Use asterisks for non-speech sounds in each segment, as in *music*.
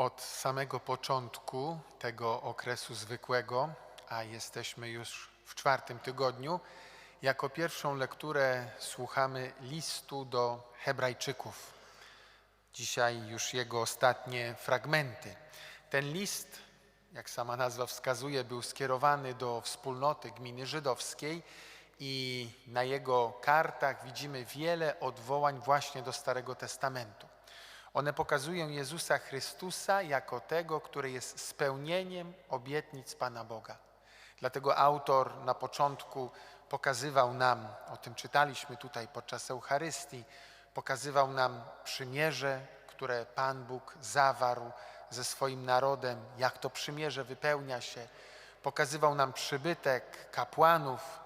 Od samego początku tego okresu zwykłego, a jesteśmy już w czwartym tygodniu, jako pierwszą lekturę słuchamy listu do Hebrajczyków. Dzisiaj już jego ostatnie fragmenty. Ten list, jak sama nazwa wskazuje, był skierowany do wspólnoty gminy żydowskiej i na jego kartach widzimy wiele odwołań właśnie do Starego Testamentu. One pokazują Jezusa Chrystusa jako tego, który jest spełnieniem obietnic Pana Boga. Dlatego autor na początku pokazywał nam, o tym czytaliśmy tutaj podczas Eucharystii, pokazywał nam przymierze, które Pan Bóg zawarł ze swoim narodem, jak to przymierze wypełnia się. Pokazywał nam przybytek kapłanów,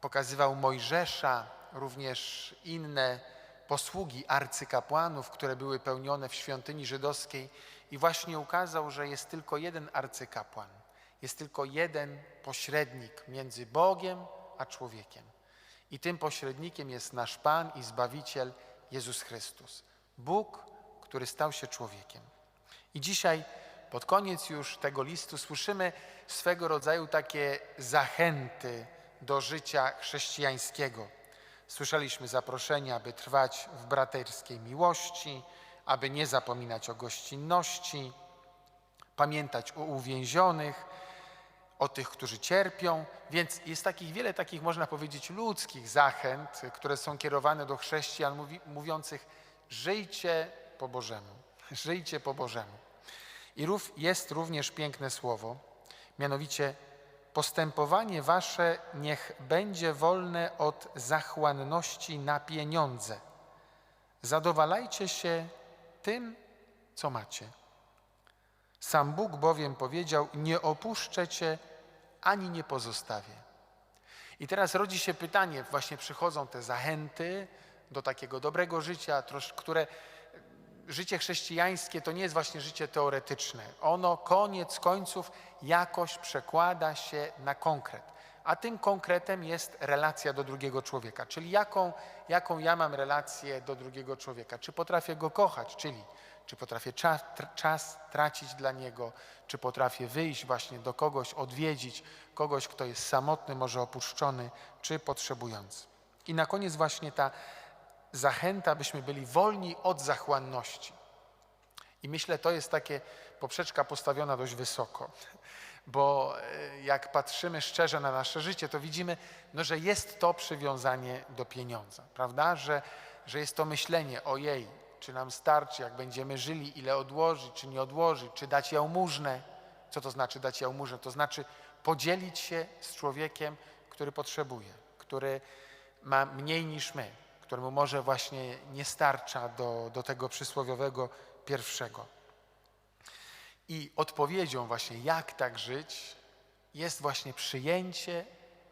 pokazywał Mojżesza, również inne posługi arcykapłanów, które były pełnione w świątyni żydowskiej i właśnie ukazał, że jest tylko jeden arcykapłan, jest tylko jeden pośrednik między Bogiem a człowiekiem. I tym pośrednikiem jest nasz Pan i Zbawiciel Jezus Chrystus. Bóg, który stał się człowiekiem. I dzisiaj, pod koniec już tego listu, słyszymy swego rodzaju takie zachęty do życia chrześcijańskiego. Słyszeliśmy zaproszenia, aby trwać w braterskiej miłości, aby nie zapominać o gościnności, pamiętać o uwięzionych, o tych, którzy cierpią. Więc jest takich wiele takich, można powiedzieć, ludzkich zachęt, które są kierowane do chrześcijan, mówi, mówiących: żyjcie po Bożemu, żyjcie po Bożemu. I jest również piękne słowo, mianowicie postępowanie wasze niech będzie wolne od zachłanności na pieniądze. Zadowalajcie się tym, co macie. Sam Bóg bowiem powiedział: Nie opuszczę cię ani nie pozostawię. I teraz rodzi się pytanie, właśnie przychodzą te zachęty do takiego dobrego życia, które życie chrześcijańskie to nie jest właśnie życie teoretyczne. Ono koniec końców jakoś przekłada się na konkret. A tym konkretem jest relacja do drugiego człowieka. Czyli jaką, jaką ja mam relację do drugiego człowieka? Czy potrafię go kochać? Czyli czy potrafię czas, czas tracić dla niego? Czy potrafię wyjść właśnie do kogoś, odwiedzić kogoś, kto jest samotny, może opuszczony, czy potrzebujący? I na koniec właśnie ta zachęta, byśmy byli wolni od zachłanności. I myślę, to jest takie poprzeczka postawiona dość wysoko, bo e, jak patrzymy szczerze na nasze życie, to widzimy, no, że jest to przywiązanie do pieniądza, prawda? Że, że jest to myślenie, ojej, czy nam starczy, jak będziemy żyli, ile odłożyć, czy nie odłożyć, czy dać jałmużnę. Co to znaczy dać jałmużnę? To znaczy podzielić się z człowiekiem, który potrzebuje, który ma mniej niż my, któremu może właśnie nie starcza do, do tego przysłowiowego pierwszego. I odpowiedzią właśnie, jak tak żyć, jest właśnie przyjęcie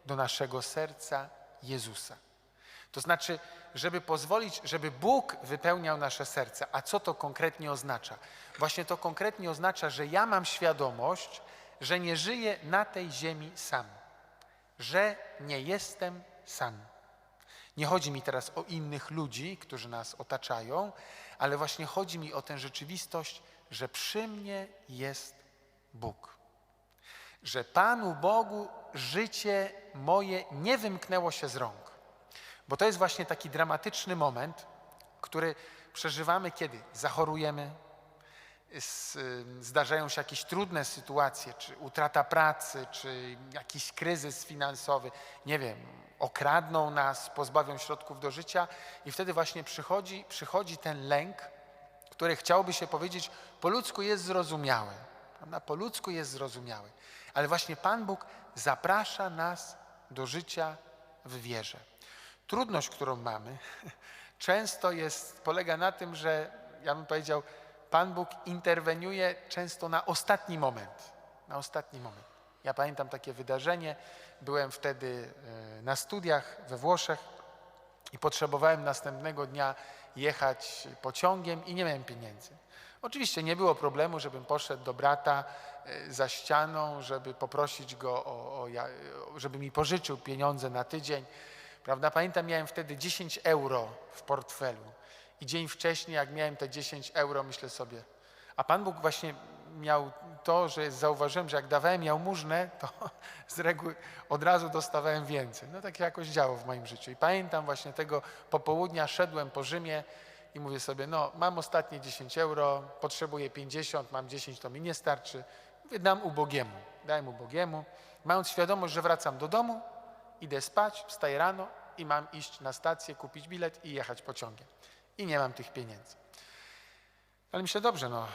do naszego serca Jezusa. To znaczy, żeby pozwolić, żeby Bóg wypełniał nasze serce. A co to konkretnie oznacza? Właśnie to konkretnie oznacza, że ja mam świadomość, że nie żyję na tej ziemi sam, że nie jestem sam. Nie chodzi mi teraz o innych ludzi, którzy nas otaczają, ale właśnie chodzi mi o tę rzeczywistość, że przy mnie jest Bóg. Że Panu Bogu życie moje nie wymknęło się z rąk. Bo to jest właśnie taki dramatyczny moment, który przeżywamy, kiedy zachorujemy, zdarzają się jakieś trudne sytuacje, czy utrata pracy, czy jakiś kryzys finansowy, nie wiem, okradną nas, pozbawią środków do życia i wtedy właśnie przychodzi, przychodzi ten lęk, który chciałoby się powiedzieć po ludzku jest zrozumiały. Prawda? Po ludzku jest zrozumiały. Ale właśnie Pan Bóg zaprasza nas do życia w wierze. Trudność, którą mamy, *laughs* często jest, polega na tym, że ja bym powiedział, Pan Bóg interweniuje często na ostatni moment. Na ostatni moment. Ja pamiętam takie wydarzenie. Byłem wtedy e, na studiach we Włoszech i potrzebowałem następnego dnia jechać pociągiem i nie miałem pieniędzy. Oczywiście nie było problemu, żebym poszedł do brata e, za ścianą, żeby poprosić go, o, o, żeby mi pożyczył pieniądze na tydzień. Prawda? Pamiętam, miałem wtedy 10 euro w portfelu i dzień wcześniej, jak miałem te 10 euro, myślę sobie, A Pan Bóg właśnie miał to, że zauważyłem, że jak dawałem jałmużnę, to *laughs* z reguły od razu dostawałem więcej. No tak jakoś działo w moim życiu. I pamiętam właśnie tego popołudnia szedłem po Rzymie i mówię sobie, no mam ostatnie 10 euro, potrzebuję 50, mam 10, to mi nie starczy. Mówię, dam ubogiemu. Dałem ubogiemu, mając świadomość, że wracam do domu, idę spać, wstaję rano i mam iść na stację, kupić bilet i jechać pociągiem. I nie mam tych pieniędzy. Ale myślę, dobrze, no,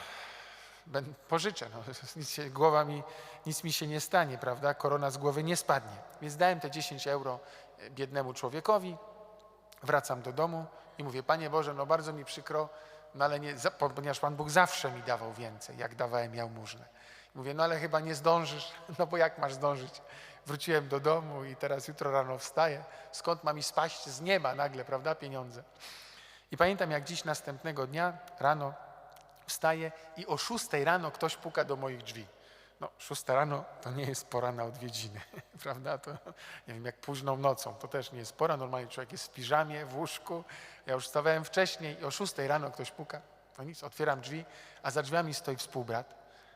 pożyczę, no, *laughs* nic, się, głowa mi, nic mi się nie stanie, prawda? Korona z głowy nie spadnie. Więc dałem te 10 euro e, biednemu człowiekowi, wracam do domu i mówię, Panie Boże, no bardzo mi przykro, no ale nie, ponieważ Pan Bóg zawsze mi dawał więcej, jak dawałem jałmużnę. Mówię, no ale chyba nie zdążysz, *laughs* no bo jak masz zdążyć? Wróciłem do domu i teraz jutro rano wstaję. Skąd ma mi spaść z nieba nagle, prawda, pieniądze? I pamiętam, jak dziś następnego dnia rano wstaję i o 6 rano ktoś puka do moich drzwi. No, 6 rano to nie jest pora na odwiedziny, *laughs* prawda? To nie wiem, jak późną nocą, to też nie jest pora. Normalnie człowiek jest w piżamie, w łóżku. Ja już wstawałem wcześniej i o 6 rano ktoś puka. No nic, otwieram drzwi, a za drzwiami stoi współbrat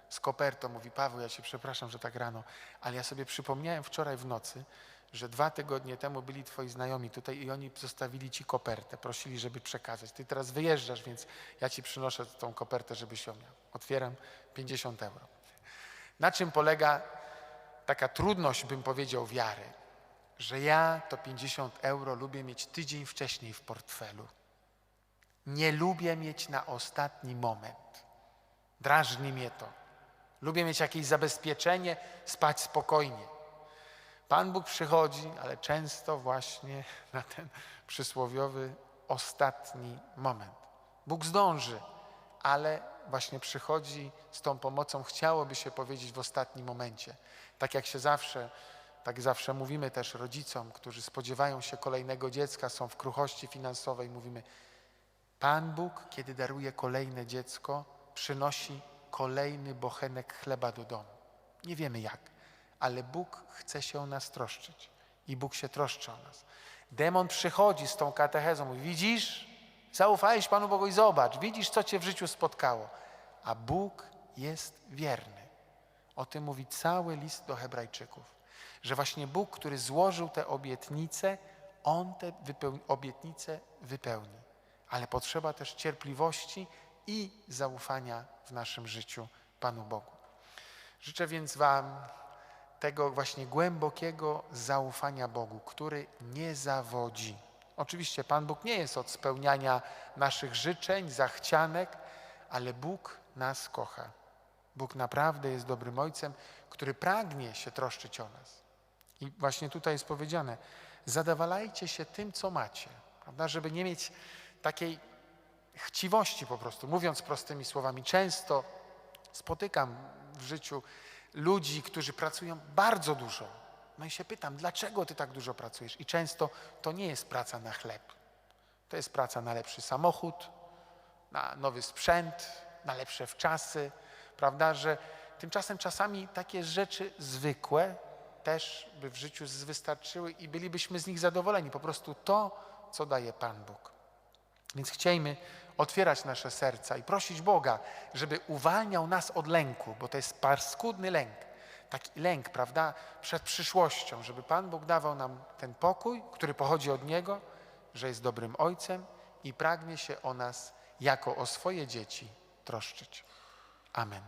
z kopertą. Mówi, Paweł, ja cię przepraszam, że tak rano, ale ja sobie przypomniałem wczoraj w nocy, że dwa tygodnie temu byli twoi znajomi tutaj i oni zostawili ci kopertę, prosili, żeby przekazać. Ty teraz wyjeżdżasz, więc ja ci przynoszę tą kopertę, żebyś ją miał. Otwieram 50 euro. Na czym polega taka trudność, bym powiedział, wiary? Że ja to 50 euro lubię mieć tydzień wcześniej w portfelu. Nie lubię mieć na ostatni moment. Drażni mnie to. Lubię mieć jakieś zabezpieczenie, spać spokojnie. Pan Bóg przychodzi, ale często właśnie *laughs* na ten przysłowiowy ostatni moment. Bóg zdąży, ale właśnie przychodzi z tą pomocą, chciałoby się powiedzieć w ostatnim momencie. Tak jak się zawsze, tak zawsze mówimy też rodzicom, którzy spodziewają się kolejnego dziecka, są w kruchości finansowej, mówimy, Pan Bóg, kiedy daruje kolejne dziecko, przynosi kolejny bochenek chleba do domu. Nie wiemy jak, ale Bóg chce się o nas troszczyć i Bóg się troszczy o nas. Demon przychodzi z tą katechezą, mówi, widzisz, zaufałeś Panu Bogu i zobacz, widzisz, co cię w życiu spotkało. A Bóg jest wierny. O tym mówi cały list do Hebrajczyków, że właśnie Bóg, który złożył te obietnice, On te wypeł- obietnice wypełni. Ale potrzeba też cierpliwości i zaufania w naszym życiu Panu Bogu. Życzę więc Wam tego właśnie głębokiego zaufania Bogu, który nie zawodzi. Oczywiście Pan Bóg nie jest od spełniania naszych życzeń, zachcianek, ale Bóg nas kocha. Bóg naprawdę jest dobrym Ojcem, który pragnie się troszczyć o nas. I właśnie tutaj jest powiedziane, zadawalajcie się tym, co macie, prawda? żeby nie mieć takiej chciwości po prostu, mówiąc prostymi słowami. Często spotykam w życiu ludzi, którzy pracują bardzo dużo. No i się pytam, dlaczego ty tak dużo pracujesz? I często to nie jest praca na chleb. To jest praca na lepszy samochód, na nowy sprzęt, na lepsze wczasy, prawda? Że tymczasem czasami takie rzeczy zwykłe też by w życiu wystarczyły i bylibyśmy z nich zadowoleni. Po prostu to, co daje Pan Bóg. Więc chciejmy otwierać nasze serca i prosić Boga, żeby uwalniał nas od lęku, bo to jest paskudny lęk. Taki lęk, prawda, przed przyszłością, żeby Pan Bóg dawał nam ten pokój, który pochodzi od Niego, że jest dobrym Ojcem i pragnie się o nas jako o swoje dzieci troszczyć. Amen.